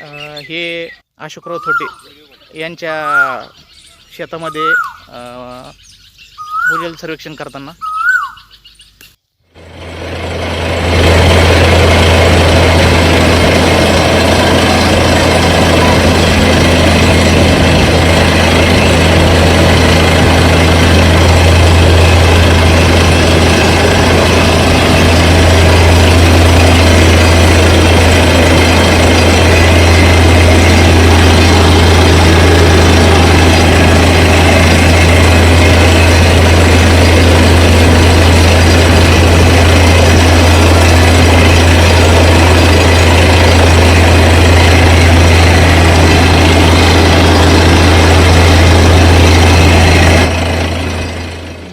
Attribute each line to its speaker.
Speaker 1: हे अशोकराव थोटे यांच्या शेतामध्ये भूजल सर्वेक्षण करताना